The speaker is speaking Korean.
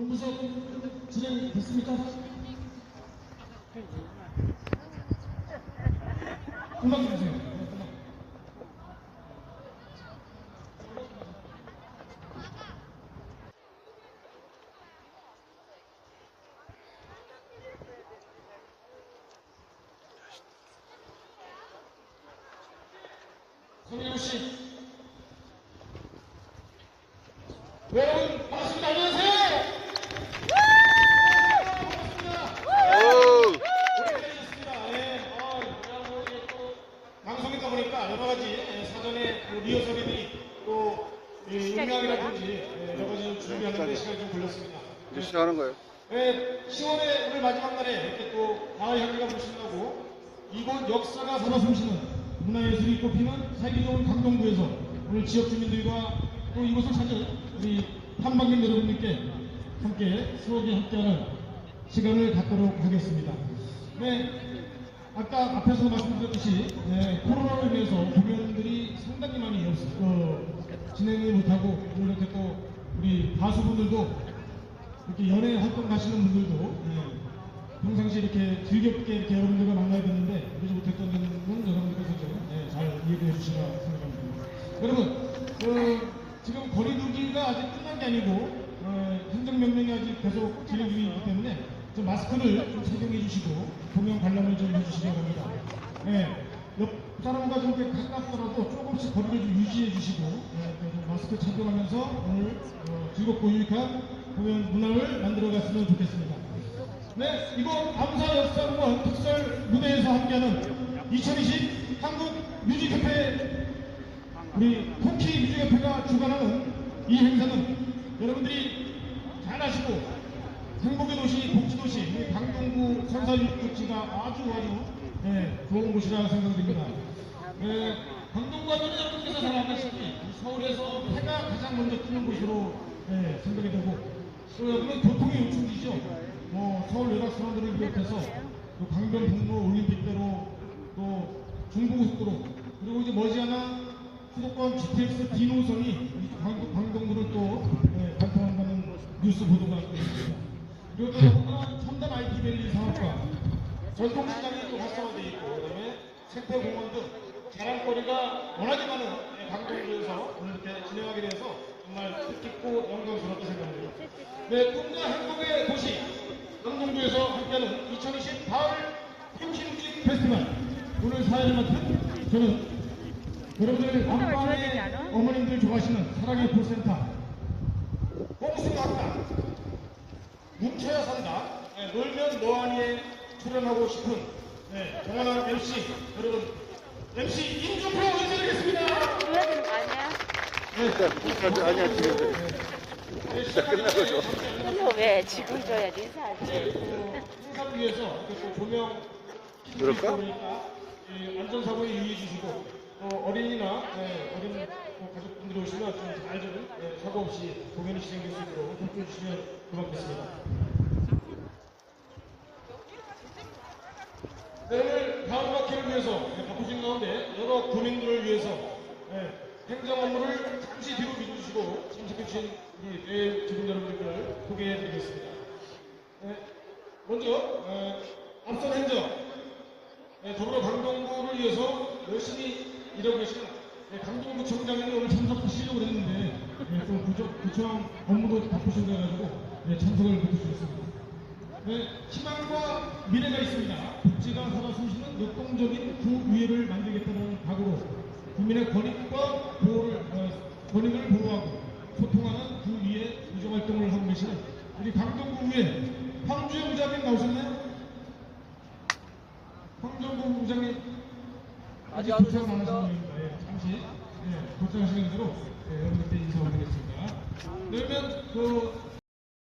본부석 진행됐습니까? 음악 주세요. 네, 음악. 성민호 씨. 여러분, 반갑습니다. 안녕하세요. 반갑습니다. 어우, 오래되셨습니다. 예. 어, 그냥 뭐 이게 또 방송이다 보니까 여러 가지 예, 사전에 그 리허설이들이 또 예, 음향이라든지 예, 여러 가지 준비하는데 시간이 좀 걸렸습니다. 이제 시작하는 거예요. 예, 10월의 오늘 마지막 날에 이렇게 또 가을 향기가 불신다고 이곳 역사가 살아 숨쉬는 문화예술이 꼽히는 살기 좋은 강동구에서 오늘 지역 주민들과 또 이곳을 찾은 우리 탐방객 여러분들께 함께 수업에 함께하는 시간을 갖도록 하겠습니다. 네, 아까 앞에서 말씀드렸듯이 네, 코로나로 인해서 공연들이 상당히 많이 없, 어, 진행을 못 하고 오늘 이렇게 또 우리 가수분들도 이렇게 연애 활동 가시는 분들도 예, 평상시 이렇게 즐겁게 이렇게 여러분들과 만나야 되는데 그러지 못했던 점은 여러분들께서 좀 예, 잘 이해해 주시라 생각합니다. 여러분, 그, 지금 거리두기가 아직 끝난 게 아니고 어, 행정명령이 아직 계속 진행 중이기 때문에 좀 마스크를 좀 착용해 주시고 공연 관람을 좀 해주시기 바랍니다. 예, 옆 사람과 좀 이렇게 가깝더라도 조금씩 거리를 좀 유지해 주시고 예, 좀 마스크 착용하면서 오늘 어, 즐겁고 유익한 공연 문화를 만들어 갔으면 좋겠습니다. 네, 이번 감사 역사공원 특설 무대에서 함께하는 2020 한국 뮤직협회 우리 통키 뮤직협회가 주관하는 이 행사는 여러분들이 잘 아시고 행복의 도시, 복지도시, 강동구 선사육구치가 아주 아주 예, 좋은 곳이라 생각됩니다. 예, 강동구 하면 여러분께서 잘 아시다시피 서울에서 해가 가장 먼저 뜨는 곳으로 예, 생각이 되고 또 여기는 교통이 요충지죠. 뭐 서울 외곽 사람들을 비롯해서 또 강변북로 올림픽대로 또 중부고속도로 그리고 이제 머지않아 수도권 GTX D 노선이 이 광동, 광동구를 또 예, 발표한다는 뉴스 보도가 있습니다. 그리고 또 여기는 첨단 IT밸리 사업과 전통시장이 또 활성화되어 있고 그다음에 생태공원 등 자랑거리가 워낙에 많은 예, 강동구에서 오늘 이렇게 진행하게 돼서 정말 뜻깊고 영광스럽게 생각합니다. 네, 꿈과 행복의 도시. 강동구에서 함께하는 2020 가을 행신뮤직 페스티벌. 오늘 사회를 맡은 저는 여러분들 안방의 어머님들 좋아하시는 사랑의 콜센터. 꽁승학당 뭉쳐야 산다 네, 놀면 뭐하니에 출연하고 싶은 네, 정원한 MC 여러분 MC 임종표 인사드리겠습니다 줘야 아니야? 아직 아니야, 지금. 네, 진짜 끝나고 줘. 그거 왜 지금 줘야 지 인사하지? 행사를 위해서 이렇게 또 조명 그럴까? 이 안전사고에 유의해 주시고 또 어린이나 예, 어린 또 가족분들이 오시면 좀잘좀 예, 사고 없이 공연이 진행될 수 있도록 협조해 주시면 고맙겠습니다. 네, 오늘 다음 학기를 위해서 예, 바쁘신 가운데 여러 군인들을 위해서 예, 행정 업무를 잠시 뒤로 미루시고 참석해 주신 우리 내 주민 여러분들을 소개해 드리겠습니다. 네, 먼저 어, 앞선 행정 네, 더불어 강동구를 위해서 열심히 일하고 계시는 네, 강동구청장님이 오늘 참석하시려고 했는데 네, 좀 구청, 구청 업무도 바쁘신 거 가지고 네, 참석을 못해주셨습니다. 네, 희망과 미래가 있습니다. 복지가 살아 숨쉬는 역동적인 구의회를 만들겠다는 각오로 국민의 권익과 보호를, 어, 권익을 보호하고 소통하는 구의회 의정활동을 하고 계시는 우리 강동구의회 황주영 부장님 나오셨나요? 황정구 부장님 아직 도착 안 하신 분입니다. 예, 잠시 예, 도착하시는 대로 예, 여러분께 인사 올리겠습니다. 그러면 그